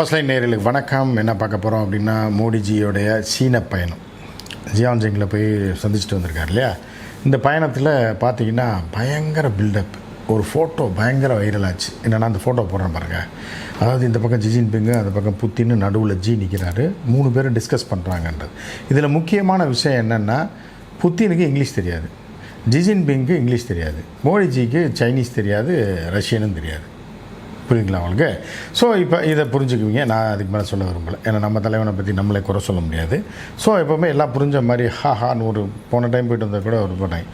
First line நேர்களுக்கு வணக்கம். என்ன பார்க்க போகிறோம் அப்படின்னா மோடிஜியோடைய சீன பயணம். ஜியான்ஜிங்கில் போய் சந்திச்சுட்டு வந்திருக்கார் இல்லையா? இந்த பயணத்தில் பார்த்தீங்கன்னா பயங்கர பில்டப் ஒரு ஃபோட்டோ பயங்கர வைரல் ஆச்சு. என்னென்னா அந்த ஃபோட்டோ போடுறேன் பாருங்கள் அதாவது இந்த பக்கம் ஜிஜின் பிங்கு அந்த பக்கம் புத்தின்னு நடுவில் ஜி நிற்கிறாரு மூணு பேரும் டிஸ்கஸ் பண்ணுறாங்கன்றது இதில் முக்கியமான விஷயம் என்னென்னா புத்தினுக்கு இங்கிலீஷ் தெரியாது. ஜிஜின் பிங்க்கு இங்கிலீஷ் தெரியாது. மோடிஜிக்கு சைனீஸ் தெரியாது. ரஷ்யனும் தெரியாது. புரியுதுங்களா அவங்களுக்கு ஸோ இப்போ இதை புரிஞ்சுக்குவீங்க. நான் அதுக்கு மேலே சொல்ல விரும்பலை. ஏன்னா நம்ம தலைவனை பற்றி நம்மளே குறை சொல்ல முடியாது. ஸோ எப்போவுமே எல்லாம் புரிஞ்ச மாதிரி ஹா ஹான்னு ஒரு போன டைம் போயிட்டு வந்தால் கூட ஒரு போனாங்க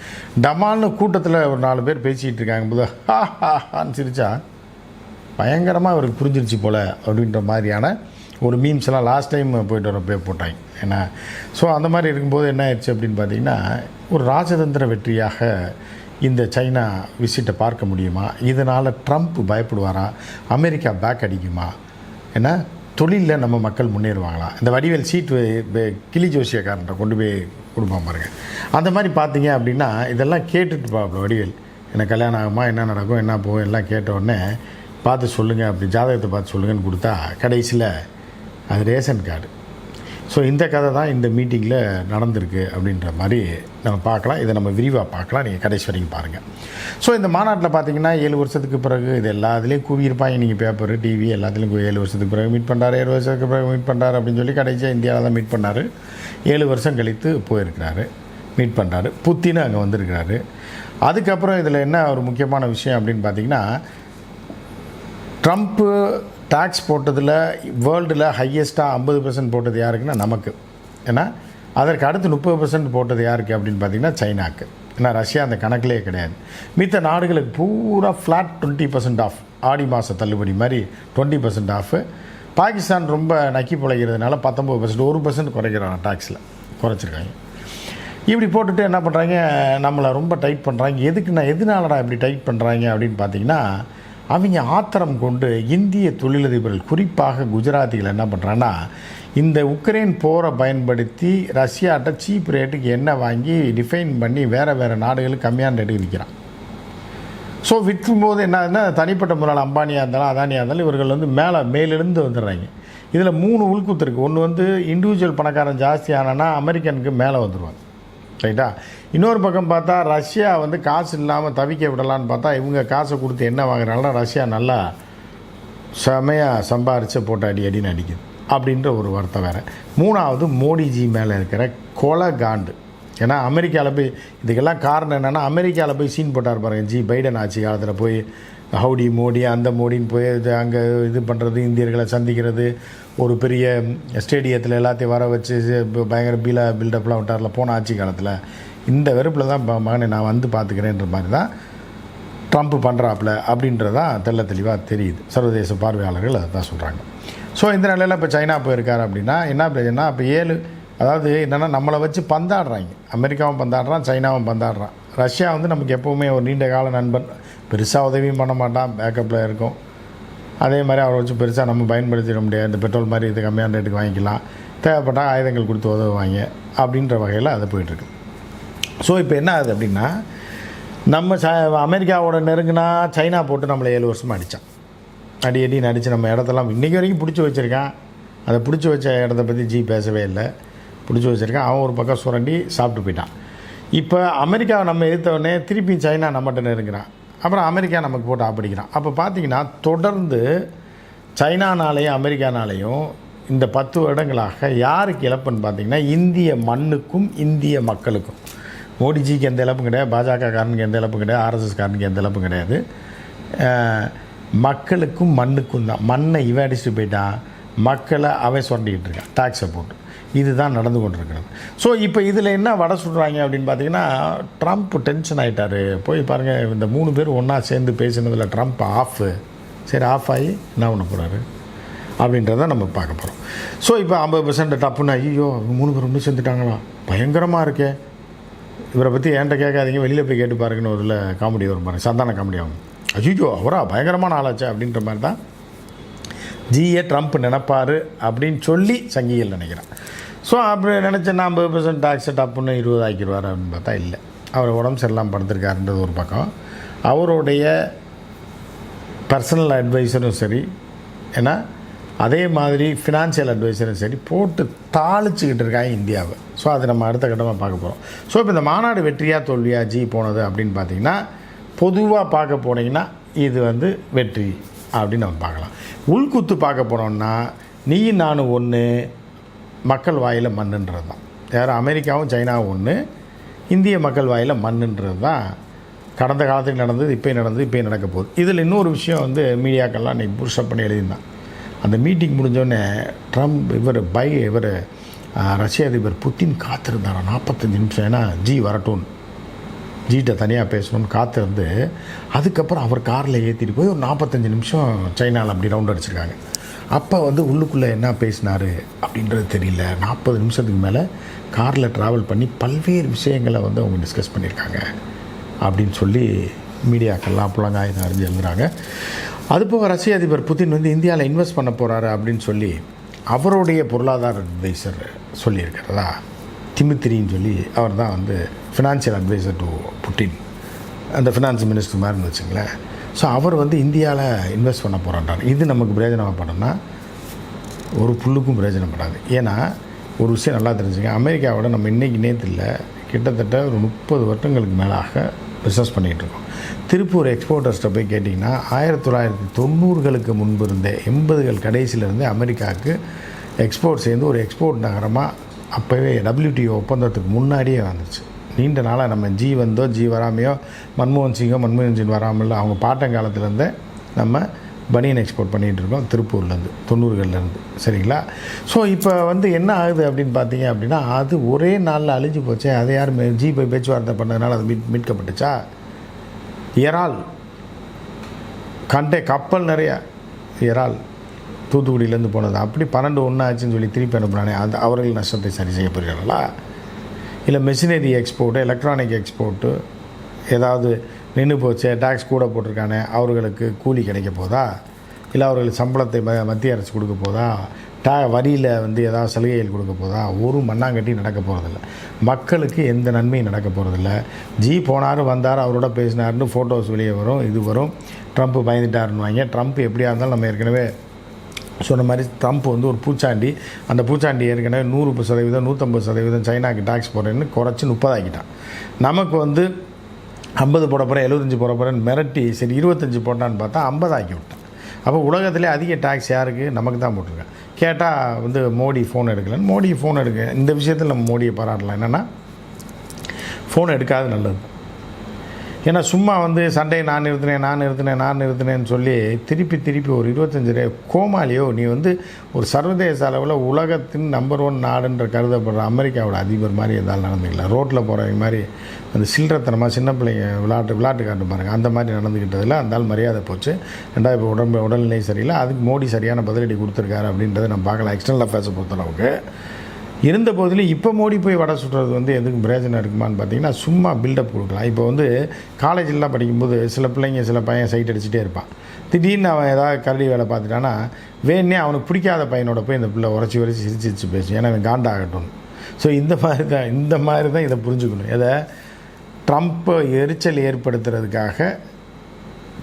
டமால்னு கூட்டத்தில் ஒரு நாலு பேர் பேசிக்கிட்டு இருக்காங்க போது ஹா ஹா ஹான்னு சிரிச்சா பயங்கரமாக அவருக்கு புரிஞ்சிருச்சு போல் அப்படின்ற மாதிரியான ஒரு மீம்ஸ் எல்லாம் லாஸ்ட் டைம் போயிட்டு வரப்போ போட்டாங்க. ஏன்னா ஸோ அந்த மாதிரி இருக்கும்போது என்ன ஆயிடுச்சு அப்படின்னு பார்த்தீங்கன்னா ஒரு ராஜதந்திர வெற்றியாக இந்த சைனா விசிட்டை பார்க்க முடியுமா? இதனால் ட்ரம்ப் பயப்படுவாரா? அமெரிக்கா பேக் அடிக்குமா? ஏன்னா தொழிலில் நம்ம மக்கள் முன்னேறுவாங்களா? இந்த வடிவேல் சீட் கிளி ஜோசியக்காரன்ட்ட கொண்டு போய் கொடுப்பான் பாருங்கள் அந்த மாதிரி பார்த்தீங்க அப்படின்னா இதெல்லாம் கேட்டுட்டு பாப்பல வடிவேல். எனக்கு கல்யாணம் ஆகுமா? என்ன நடக்கும்? என்ன போகும்? எல்லாம் கேட்ட உடனே பார்த்து சொல்லுங்கள் அப்படி ஜாதகத்தை பார்த்து சொல்லுங்கன்னு கொடுத்தா கடைசியில் அது ரேஷன் கார்டு. ஸோ இந்த கதை தான் இந்த மீட்டிங்கில் நடந்திருக்கு அப்படின்ற மாதிரி நம்ம பார்க்கலாம். இதை நம்ம விரிவாக பார்க்கலாம். நீங்கள் கடைசி வரைக்கும் பாருங்கள் ஸோ இந்த மாநாட்டில் பார்த்தீங்கன்னா ஏழு வருஷத்துக்கு பிறகு இது எல்லாத்துலேயும் கூவியிருப்பாங்க. நீங்கள் பேப்பர் டிவி எல்லாத்துலேயும் ஏழு வருஷத்துக்கு பிறகு மீட் பண்ணுறாரு ஏழு வருஷத்துக்கு பிறகு மீட் பண்ணுறாரு அப்படின்னு சொல்லி கடைசியாக இந்தியாவில் தான் மீட் பண்ணார். ஏழு வருஷம் கழித்து போயிருக்கிறாரு. மீட் பண்ணுறாரு புத்தின்னு அங்கே வந்திருக்கிறாரு. அதுக்கப்புறம் இதில் என்ன ஒரு முக்கியமான விஷயம் அப்படின்னு பார்த்தீங்கன்னா ட்ரம்ப்பு டேக்ஸ் போட்டதில் வேர்ல்டில் ஹையஸ்ட்டாக ஐம்பது பர்சன்ட் போட்டது யாருக்குன்னா நமக்கு. ஏன்னா அதற்கு அடுத்து முப்பது பர்சன்ட் போட்டது யாருக்கு அப்படின்னு பார்த்தீங்கன்னா சைனாக்கு. ஏன்னா ரஷ்யா அந்த கணக்கிலே கிடையாது. மித்த நாடுகளுக்கு பூரா ஃப்ளாட் டுவெண்ட்டி பர்சன்ட் ஆஃப் ஆடி மாத தள்ளுபடி மாதிரி டுவெண்ட்டி பர்சன்ட் ஆஃப் பாகிஸ்தான் ரொம்ப நக்கி பிழைக்கிறதுனால பத்தொம்பது பர்சன்ட் ஒரு பர்சன்ட் குறைக்கிறாங்க டேக்ஸில் குறைச்சிருக்காங்க. இப்படி போட்டுட்டு என்ன பண்ணுறாங்க நம்மளை ரொம்ப டைட் பண்ணுறாங்க எதுக்கு நான் எதனாலடா இப்படி டைட் பண்ணுறாங்க அப்படின்னு பார்த்தீங்கன்னா அவங்க ஆத்திரம் கொண்டு இந்திய தொழிலதிபர்கள் குறிப்பாக குஜராத்திகள் என்ன பண்ணுறாங்கன்னா இந்த உக்ரைன் போரை பயன்படுத்தி ரஷ்யாட்ட சீப் ரேட்டுக்கு எண்ணெய் வாங்கி டிஃபைன் பண்ணி வேறு வேறு நாடுகளுக்கு கம்மியான ரேட்டுக்கு விற்கிறான். ஸோ விற்கும்போது போது ஆகுதுன்னா தனிப்பட்ட முறையில் அம்பானியாக இருந்தாலும் அதானியாக இருந்தாலும் இவர்கள் வந்து மேலே மேலிருந்து வந்துடுறாங்க. இதில் மூணு உள்குத்து இருக்குது ஒன்று வந்து இண்டிவிஜுவல் பணக்காரன் ஜாஸ்தி ஆனானா அமெரிக்கனுக்கு மேலே வந்துடுவாங்க ரைட்டா? இன்னொரு பக்கம் பார்த்தா ரஷ்யா வந்து காசு இல்லாமல் தவிக்க விடலான்னு பார்த்தா இவங்க காசை கொடுத்து என்ன வாங்குறாங்கன்னா ரஷ்யா நல்லா செமையாக சம்பாரித்து போட்டு அடி அடின்னு அடிக்குது. அப்படின்ற ஒரு வார்த்தை வேறு. மூணாவது மோடிஜி மேலே இருக்கிற கொலை காண்டு. ஏன்னா அமெரிக்காவில் போய் இதுக்கெல்லாம் காரணம் என்னென்னா அமெரிக்காவில் போய் சீன் போட்டார் பாருங்க. ஜி பைடன் ஆட்சி காலத்தில் போய் ஹவுடி மோடி அந்த மோடின்னு போய் இது அங்கே இது பண்ணுறது இந்தியர்களை சந்திக்கிறது ஒரு பெரிய ஸ்டேடியத்தில் எல்லாத்தையும் வர வச்சு பயங்கர பீலா பில்டப்லாம் விட்டார்ல. போன ஆட்சி காலத்தில். இந்த வெறுப்பில் தான் மகனை நான் வந்து பார்த்துக்கிறேன்ற மாதிரி தான் ட்ரம்ப் பண்ணுறாப்புல அப்படின்றதான் தெள்ள தெளிவாக தெரியுது. சர்வதேச பார்வையாளர்கள் அதை தான் சொல்கிறாங்க ஸோ இந்த நிலையில் இப்போ சைனா போயிருக்காரு அப்படின்னா என்ன பிரச்சனைனா இப்போ ஏழு அதாவது என்னென்னா நம்மளை வச்சு பந்தாடுறாங்க. அமெரிக்காவும் பந்தாடுறான் சைனாவும் பந்தாடுறான். ரஷ்யா வந்து நமக்கு எப்போவுமே ஒரு நீண்ட கால நண்பன். பெருசாக உதவியும் பண்ண மாட்டான். பேக்கப்பில் இருக்கும். அதே மாதிரி அவரை வச்சு பெருசாக நம்ம பயன்படுத்திட முடியாது. இந்த பெட்ரோல் மாதிரி இது கம்மியான ரேட்டுக்கு வாங்கிக்கலாம். தேவைப்பட்டால் ஆயுதங்கள் கொடுத்து உதவுவாங்க அப்படின்ற வகையில் அது போயிட்டுருக்கு ஸோ இப்போ என்ன ஆகுது அப்படின்னா நம்ம ச அமெரிக்காவோட நெருங்கினா சைனா போட்டு நம்மளை ஏழு வருஷமாக அடித்தான் அடி அடி நடித்து நம்ம இடத்தெல்லாம் இன்றைக்கி வரைக்கும் பிடிச்சி வச்சுருக்கான். அதை பிடிச்சி வச்ச இடத்த பற்றி ஜி பேசவே இல்லை. பிடிச்சி வச்சுருக்கான். அவன் ஒரு பக்கம் சுரண்டி சாப்பிட்டு போயிட்டான். இப்போ அமெரிக்காவை நம்ம எதிர்த்தவொடனே திருப்பி சைனா நம்மகிட்ட நெருங்கிறான். அப்புறம் அமெரிக்கா நமக்கு போட்டு ஆப்பிடிக்கிறான் அப்போ பார்த்தீங்கன்னா தொடர்ந்து சைனானாலேயும் அமெரிக்கானாலேயும் இந்த பத்து வருடங்களாக யாருக்கு இழப்புன்னு பார்த்தீங்கன்னா இந்திய மண்ணுக்கும் இந்திய மக்களுக்கும். மோடிஜிக்கு எந்த இழப்பும் கிடையாது பாஜக காரனுக்கு எந்த இழப்பும் கிடையாது ஆர்எஸ்எஸ் காரனுக்கு எந்த இழப்பும் கிடையாது. மக்களுக்கும் மண்ணுக்கும் தான். மண்ணை இவன் அடிச்சுட்டு போயிட்டான் மக்களை அவன் சுரண்டிக்கிட்டு இருக்கான் டாக்ஸை போட்டு. இதுதான் நடந்து கொண்டிருக்கிறது. ஸோ இப்போ இதில் என்ன வடை சுடுறாங்க அப்படின்னு பார்த்தீங்கன்னா ட்ரம்ப் டென்ஷன் ஆகிட்டார் போய் பாருங்கள் இந்த மூணு பேர் ஒன்றா சேர்ந்து பேசினதில் ட்ரம்ப் ஆஃபு சரி ஆஃப் ஆகி என்ன பண்ண போகிறாரு அப்படின்றத நம்ம பார்க்க போகிறோம் ஸோ இப்போ ஐம்பது பர்சன்ட் டப்புன்னு ஐயோ மூணு பேர் ஒன்று சேர்ந்துட்டாங்களா? பயங்கரமாக இருக்கே. இவரை பற்றி என்கிட்ட கேட்காதீங்க வெளியில் போய் கேட்டு பாருங்கன்னு ஒரு காமெடி வரும் பாருங்க. சந்தான காமெடி ஆகும். ஐயோ அவரா பயங்கரமான ஆளாச்சா அப்படின்ற மாதிரி தான் ஜிஏ ட்ரம்ப் நினைப்பார் அப்படின்னு சொல்லி சங்கிகள் நினைக்கிறேன். ஸோ அப்படி நினச்சேன் ஐம்பது பர்சன்ட் டாக்ஸை டப்புன்னு இருபது ஆக்கிடுவார் அப்படின்னு பார்த்தா இல்லை. அவர் உடம்பு சரியில்லாமல் படுத்திருக்காருன்றது ஒரு பக்கம். அவருடைய பர்சனல் அட்வைஸரும் சரி. ஏன்னா அதே மாதிரி ஃபினான்ஷியல் அட்வைஸரும் சரி போட்டு தாளிச்சுக்கிட்டு இருக்காங்க இந்தியாவை. ஸோ அதை நம்ம அடுத்த கட்டமாக பார்க்க போகிறோம் ஸோ இப்போ இந்த மாநாடு வெற்றியாக தோல்வியா ஜி போனது அப்படின்னு பார்த்தீங்கன்னா பொதுவாக பார்க்க போனீங்கன்னா இது வந்து வெற்றி அப்படின்னு நம்ம பார்க்கலாம். உள்குத்து பார்க்க போனோம்னா நீ நானும் ஒன்று மக்கள் வாயில் மண்ணுன்றது தான். வேறு அமெரிக்காவும் சைனாவும் ஒன்று இந்திய மக்கள் வாயில் மண்ணுன்றது தான். கடந்த காலத்தில் நடந்தது இப்போயும் நடந்தது இப்போயும் நடக்க போகுது. இதில் இன்னொரு விஷயம் வந்து மீடியாக்கள்லாம் இன்றைக்கி புருஷப் பண்ணி எழுதியிருந்தான். அந்த மீட்டிங் முடிஞ்சோடனே ட்ரம்ப் இவர் பை இவர் ரஷ்ய அதிபர் புத்தின் காத்திருந்தார்? நாற்பத்தஞ்சு நிமிஷம். ஏன்னா ஜி வரட்டும்னு ஜிகிட்ட தனியாக பேசணும்னு காத்திருந்து அதுக்கப்புறம் அவர் காரில் ஏற்றிட்டு போய் ஒரு நாற்பத்தஞ்சு நிமிஷம் சைனாவில் அப்படி ரவுண்ட் அடிச்சிருக்காங்க. அப்போ வந்து உள்ளுக்குள்ளே என்ன பேசினார் அப்படின்றது தெரியல. நாற்பது நிமிஷத்துக்கு மேலே காரில் ட்ராவல் பண்ணி பல்வேறு விஷயங்களை வந்து அவங்க டிஸ்கஸ் பண்ணியிருக்காங்க அப்படின்னு சொல்லி மீடியாக்கள்லாம் புலங்காயுதம் அறிஞ்சு எழுதுறாங்க. அதுபோக ரஷ்ய அதிபர் புதின் வந்து இந்தியாவில் இன்வெஸ்ட் பண்ண போகிறாரு அப்படின்னு சொல்லி அவருடைய பொருளாதார அட்வைசர் சொல்லியிருக்கிறதா? திமித்திரின்னு சொல்லி அவர் தான் வந்து ஃபினான்ஷியல் அட்வைசர் டு புட்டின். அந்த ஃபினான்ஸ் மினிஸ்டர் மாதிரின்னு வச்சுங்களேன். ஸோ அவர் வந்து இந்தியாவில் இன்வெஸ்ட் பண்ண போகிறான்றார் இது நமக்கு பிரயோஜனப்படணும்னா ஒரு புல்லுக்கும் பிரயோஜனப்படாது ஏன்னா ஒரு விஷயம் நல்லா தெரிஞ்சுங்க. அமெரிக்காவோட நம்ம இன்றைக்கி நேரத்தில் கிட்டத்தட்ட ஒரு முப்பது வருடங்களுக்கு மேலாக பிஸ்னஸ் பண்ணிகிட்டு இருக்கோம். திருப்பூர் எக்ஸ்போர்ட்டர்ஸ்ட்டை போய் கேட்டிங்கன்னா ஆயிரத்தி தொள்ளாயிரத்தி தொண்ணூறுகளுக்கு முன்பு இருந்தே எண்பதுகள் கடைசியிலேருந்தே அமெரிக்காவுக்கு எக்ஸ்போர்ட் சேர்ந்து ஒரு எக்ஸ்போர்ட் நகரமாக அப்போவே டபிள்யூடிஓ ஒப்பந்தத்துக்கு முன்னாடியே வந்துச்சு நீண்ட நாளாக நம்ம ஜி வந்தோ ஜி வராமையோ மன்மோகன் சிங்கோ மன்மோகன் சிங் வராமல் அவங்க பாட்டங்காலத்துலேருந்தே நம்ம பனியன் எக்ஸ்போர்ட் பண்ணிகிட்டு இருக்கோம் திருப்பூர்லேருந்து தொண்ணூறுகள்லேருந்து. சரிங்களா? ஸோ இப்போ வந்து என்ன ஆகுது அப்படின்னு பார்த்தீங்க அப்படின்னா அது ஒரே நாளில் அழிஞ்சு போச்சே அதை யார் ஜி போய் பேச்சுவார்த்தை பண்ணதுனால அது மீட் மீட்கப்பட்டுச்சா? இறால் கண்டே கப்பல் நிறையா. இறால் தூத்துக்குடியிலேருந்து போனது. அப்படி பன்னெண்டு ஒன்று ஆச்சுன்னு சொல்லி திருப்பி அனுப்புனானே அது அவர்கள் நஷ்டத்தை சரி செய்ய போகிறார்களா? இல்லை மெஷினரி எக்ஸ்போர்ட்டு எலக்ட்ரானிக் எக்ஸ்போர்ட்டு ஏதாவது நின்று போச்சு டேக்ஸ் கூட போட்டிருக்கானே அவர்களுக்கு கூலி கிடைக்க போதா? இல்லை அவர்களுக்கு சம்பளத்தை ம மத்திய அரசு கொடுக்க போதா? டே வரியில் வந்து ஏதாவது சலுகைகள் கொடுக்க போதா? ஒரு மண்ணாங்கட்டி நடக்க போகிறதில்ல மக்களுக்கு எந்த நன்மையும் நடக்க போகிறதில்ல ஜி போனார் வந்தார் அவரோட பேசினாருன்னு ஃபோட்டோஸ் வெளியே வரும் இது வரும். ட்ரம்ப் பயந்துட்டாருன்னு வாங்க ட்ரம்ப் எப்படியா இருந்தாலும் நம்ம ஏற்கனவே சொன்ன மாதிரி ட்ரம்ப் வந்து ஒரு பூச்சாண்டி அந்த பூச்சாண்டி ஏற்கனவே நூறு சதவீதம் நூற்றம்பது சதவீதம் சைனாக்கு டாக்ஸ் போடுறேன்னு குறைச்சி முப்பதாக்கிட்டான். நமக்கு வந்து ஐம்பது போட போகிறேன் எழுபத்தஞ்சு போட போகிறேன்னு மிரட்டி சரி இருபத்தஞ்சி போட்டான்னு பார்த்தா ஐம்பது ஆக்கி விட்டான். அப்போ உலகத்திலே அதிக டாக்ஸ் யாருக்கு? நமக்கு தான் போட்டிருக்கேன். கேட்டால் வந்து மோடி ஃபோன் எடுக்கலன்னு மோடி ஃபோன் எடுக்க இந்த விஷயத்தில் நம்ம மோடியை பாராட்டலாம். என்னென்னா ஃபோன் எடுக்காது நல்லது. ஏன்னா சும்மா வந்து சண்டையை நான் நிறுத்தினேன் நான் நிறுத்தினேன் நான் நிறுத்தினேன்னு சொல்லி திருப்பி திருப்பி ஒரு இருபத்தஞ்சி ரே கோமாளியோ நீ வந்து ஒரு சர்வதேச அளவில் உலகத்தின் நம்பர் ஒன் நாடுன்ற கருதப்படுற அமெரிக்காவோட அதிபர் மாதிரி எதாவது நடந்துக்கல. ரோட்டில் போகிறவங்க மாதிரி அந்த சில்லறத்தனமாக சின்ன பிள்ளைங்க விளையாட்டு விளையாட்டு காட்டு பாருங்கள் அந்த மாதிரி நடந்துக்கிட்டதில் அந்த ஆள் மரியாதை போச்சு. ரெண்டாவது இப்போ உடம்பு உடல்நிலை சரியில்லை. அதுக்கு மோடி சரியான பதிலடி கொடுத்துருக்காரு அப்படின்றத நம்ம பார்க்கலாம் எக்ஸ்டர்னல் அஃபேர்ஸை பொறுத்தளவுக்கு. இருந்த போதிலும் இப்போ மோடி போய் வடை சுடுறது வந்து எதுக்கு பிரயோஜனம் இருக்குமான்னு பார்த்தீங்கன்னா சும்மா பில்டப் கொடுக்கலாம். இப்போ வந்து காலேஜிலலாம் படிக்கும்போது சில பிள்ளைங்க சில பையன் சைட் அடிச்சுட்டே இருப்பான். திடீர்னு அவன் ஏதாவது கரடி வேலை பார்த்துட்டானா வேணே அவனுக்கு பிடிக்காத பையனோட போய் இந்த பிள்ளை உரைச்சி உரைச்சி சிரிச்சு சிரிச்சு பேசும். ஏன்னா அவன் காண்டாகட்டும் ஸோ இந்த மாதிரி தான் இந்த மாதிரி தான் இதை புரிஞ்சுக்கணும். எதை? ட்ரம்ப்பை எரிச்சல் ஏற்படுத்துறதுக்காக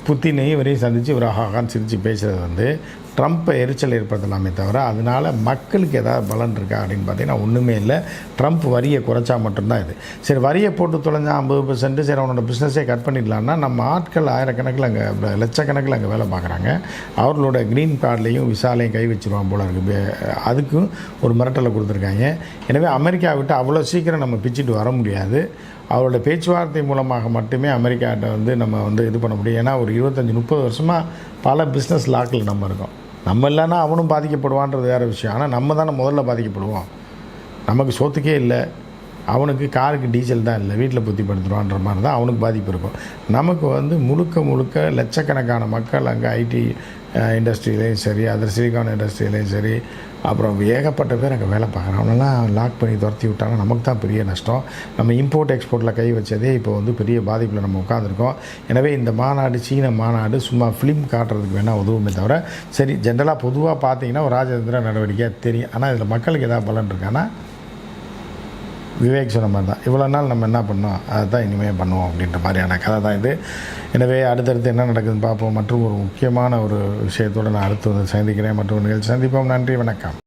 புத்தினையும் இவரையும் சந்தித்து இவர் ஆகான்னு சிரித்து பேசுகிறது வந்து ட்ரம்ப்பை எரிச்சல் ஏற்படுத்தலாமே தவிர அதனால் மக்களுக்கு ஏதாவது பலன் இருக்கா அப்படின்னு பார்த்தீங்கன்னா ஒன்றுமே இல்லை. ட்ரம்ப் வரியை குறைச்சா மட்டும்தான் இது. சரி வரியை போட்டு தொலைஞ்சா ஐம்பது பர்சன்ட்டு சரி அவனோட பிஸ்னஸே கட் பண்ணிடலான்னா நம்ம ஆட்கள் ஆயிரக்கணக்கில் அங்கே லட்சக்கணக்கில் அங்கே வேலை பார்க்குறாங்க. அவர்களோட க்ரீன் கார்ட்லேயும் விசாலையும் கை வச்சுருவான் போல இருக்குது அதுக்கும் ஒரு மிரட்டலை கொடுத்துருக்காங்க. எனவே அமெரிக்கா விட்டு அவ்வளோ சீக்கிரம் நம்ம பிச்சுட்டு வர முடியாது. அவரோட பேச்சுவார்த்தை மூலமாக மட்டுமே அமெரிக்காட்ட வந்து நம்ம வந்து இது பண்ண முடியும். ஏன்னா ஒரு இருபத்தஞ்சி முப்பது வருஷமாக பல பிஸ்னஸ் லாக்கில் நம்ம இருக்கோம். நம்ம இல்லைன்னா அவனும் பாதிக்கப்படுவான்றது வேறு விஷயம். ஆனால் நம்ம தானே முதல்ல பாதிக்கப்படுவோம். நமக்கு சொத்துக்கே இல்லை. அவனுக்கு காருக்கு டீசல் தான் இல்லை. வீட்டில் புத்திப்படுத்துவான்ற மாதிரி தான் அவனுக்கு பாதிப்பு இருக்கும். நமக்கு வந்து முழுக்க முழுக்க லட்சக்கணக்கான மக்கள் அங்கே ஐடி இண்டஸ்ட்ரியிலையும் சரி அதர் சிலிகான் இண்டஸ்ட்ரியிலையும் சரி அப்புறம் ஏகப்பட்ட பேர் அங்கே வேலை பார்க்குறோம் அவனெல்லாம் லாக் பண்ணி துரத்தி விட்டாங்க. நமக்கு தான் பெரிய நஷ்டம். நம்ம இம்போர்ட் எக்ஸ்போர்ட்டில் கை வச்சதே இப்போ வந்து பெரிய பாதிப்பில் நம்ம உட்காந்துருக்கோம் எனவே இந்த மாநாடு சீன மாநாடு சும்மா ஃபிலிம் காட்டுறதுக்கு வேணால் உதவுமே தவிர சரி ஜென்ரலாக பொதுவாக பார்த்தீங்கன்னா ஒரு ராஜதந்திர நடவடிக்கையாக தெரியும். ஆனால் இதில் மக்களுக்கு எதாவது பலன் இருக்கான்னா விவேக் சொன்ன மாதிரி தான். இவ்வளோ நாள் நம்ம என்ன பண்ணோம்? அதை தான் இனிமேல் பண்ணுவோம் அப்படின்ற மாதிரியான கதை தான் இது. எனவே அடுத்தடுத்து என்ன நடக்குதுன்னு பார்ப்போம். மற்றும் ஒரு முக்கியமான ஒரு விஷயத்தோடு நான் அடுத்து வந்து சந்திக்கிறேன். மற்றும் நிகழ்ச்சி சந்திப்போம். நன்றி. வணக்கம்.